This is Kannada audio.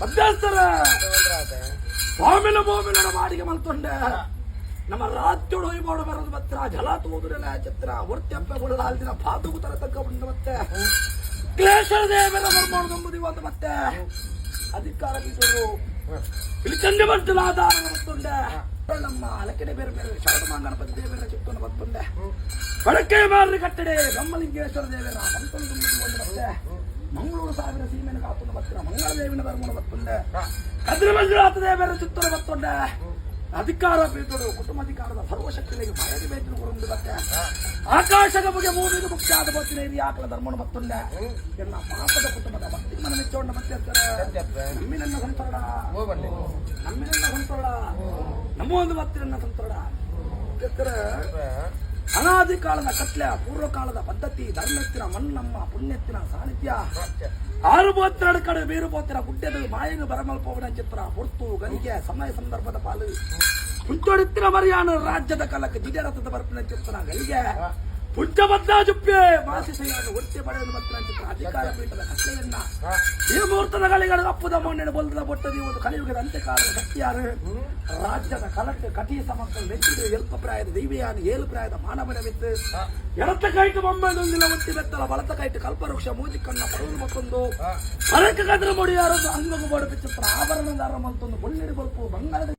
ಮಧ್ಯಸ್ಥರ ಸ್ವಾಮಿನ ಭೂಮಿನ ಬಾಡಿಗೆ ಮಲ್ತೊಂಡೆ. ನಮ್ಮ ರಾಜ್ಯೋಡು ಹೊಯ್ಬೋಡು ಬರೋದು ಮತ್ತೆ ಜಲ ತೂದುರೆಲ್ಲ ಚಿತ್ರ ಹೊರ್ತೆಂಪೆ ಗುಳ್ಳ ಅಲ್ದಿನ ಪಾತುಕು ತರ ತಕ್ಕ ಬಂದು ಮತ್ತೆ ಕ್ಲೇಶ ದೇವರ ಬರ್ಬೋದು ಎಂಬುದು ಇವತ್ತು ಮತ್ತೆ. ಅಧಿಕಾರ ಬಿದ್ದರು ಇಲ್ಲಿ ಚಂದ ನಮ್ಮ ಅಲಕೆಡೆ ಬೇರೆ ಬೇರೆ ಶಾರದಮ್ಮ ಗಣಪತಿ ದೇವರ ಚಿತ್ತನ್ನು ಬರ್ತುಂಡೆ ಬಳಕೆ ಮಾರ್ರಿ ಕಟ್ಟಡೆ, ಬ್ರಹ್ಮಲಿಂಗೇಶ್ವರ ದೇವರ ತುಂಬುದು ಒಂದು ಮತ್ತೆ. ಮಂಗಳೂರು ಸಾವಿರ ಕಾತುಂಡು ಬರ್ತೀರ? ಮಂಗಳ ದೇವಿನ ಧರ್ಮನ ಬರ್ತುಂಡೆ. ಕದ್ರಿ ಮಂಜುನಾಥ ದೇವರ ಸುತ್ತಲ ಬರ್ತುಂಡೆ. ಅಧಿಕಾರ ಬೀಳ್ತಡು ಕುಟುಂಬಾಧಿಕಾರದ ಸರ್ವಶಕ್ತಿಗಳಿಗೆ ಮರಳಿ ಬೇಕಿನ ಹೊರಂದು ಬತ್ತೆ ಆಕಾಶದ ಬಗ್ಗೆ ಭೂಮಿಗೆ ಮುಖ್ಯ ಆದ ಬತ್ತಿನ ಇದು ಆಕಳ ಧರ್ಮನ ಬತ್ತುಂಡೆ ಎಲ್ಲ ಪಾಪದ ಕುಟುಂಬದ ಭಕ್ತಿ ಮನ ಮೆಚ್ಚೋಣ ಮತ್ತೆ ನಮ್ಮಿನನ್ನ ಸಂತೋಡ ನಮ್ಮಿನನ್ನ ಸಂತೋಡ ನಮ್ಮ ಒಂದು ಭಕ್ತಿರನ್ನ ಸಂತೋಡ ಅನಾದಿ ಕಾಲದ ಕತ್ಲೆ ಪೂರ್ವಕಾಲದ ಪದ್ಧತಿ, ಧರ್ಮತ್ತಿನ ಮಣ್ಣಮ್ಮ ಪುಣ್ಯತ್ತಿನ ಸಾನಿಧ್ಯ. ಆರು ಕಡ ಕಡೆ ಬೀರು ಗುಡ್ಡದ ಬರಮಲ್ ಬರಮಲ್ಪವನ ಚಿತ್ರ, ಹೊರ್ತು ಗನಿಗೆ ಸಮಯ ಸಂದರ್ಭದ ಪಾಲು. ಪುಂಚೊಡುತ್ತಿನ ಮರಿಯಾಣ ರಾಜ್ಯದ ಕಲಕ, ಜಿಜರಥದ ಬರ್ಪಿನ ಚಿತ್ರ ಗಳಿಗೆ ಪುಂಚ ಬದ್ದಾಜುಪ್ಪೆ ಮಾಸಿಸೆಯನ್ನು ಒಟ್ಟೆ ಪಡೆಯುವ ಮತ್ತಿನ ಚಿತ್ರ ಅಧಿಕಾರ ಪೀಠದ ಕತ್ಲೆಯನ್ನ ಈ ಮುಹೂರ್ತದ ಗಳಿಗಳ ಅಪ್ಪುದ ಮಣ್ಣಿನ ಬೊಲ್ದ ಬೊಟ್ಟದಿ ಒಂದು ಕಲಿಯುಗದ ಅಂತ್ಯಕಾಲದ ಶಕ್ತಿಯಾರು ರಾಜ್ಯದ ಕಲಕ್ಕೆ ಕಟಿ ಸಮಕ್ಕಳು ನೆಚ್ಚಿದ ಎಲ್ಪ ಪ್ರಾಯದ ದೈವಿಯಾನ ಏಳು ಪ್ರಾಯದ ಮಾನವನವಿತ್ತು ಎಡತ ಕೈಟು ಬೊಮ್ಮನೊಂದಿನ ಒತ್ತಿ ಬೆತ್ತಲ ಬಲತ ಕೈಟು ಕಲ್ಪವೃಕ್ಷ ಮೂಜಿ ಕಣ್ಣ ಪರವಲು ಮತ್ತೊಂದು ಪರಕ ಕದ್ರ ಮೊಡಿಯಾರದು ಅಂಗಗು ಬಡಕ ಚಿತ್ರ ಆಭರಣದಾರ ಮತ್ತೊಂದು ಬೊಳ್ಳಿಡಿ ಬಲ್ಪು ಬಂಗಾರದ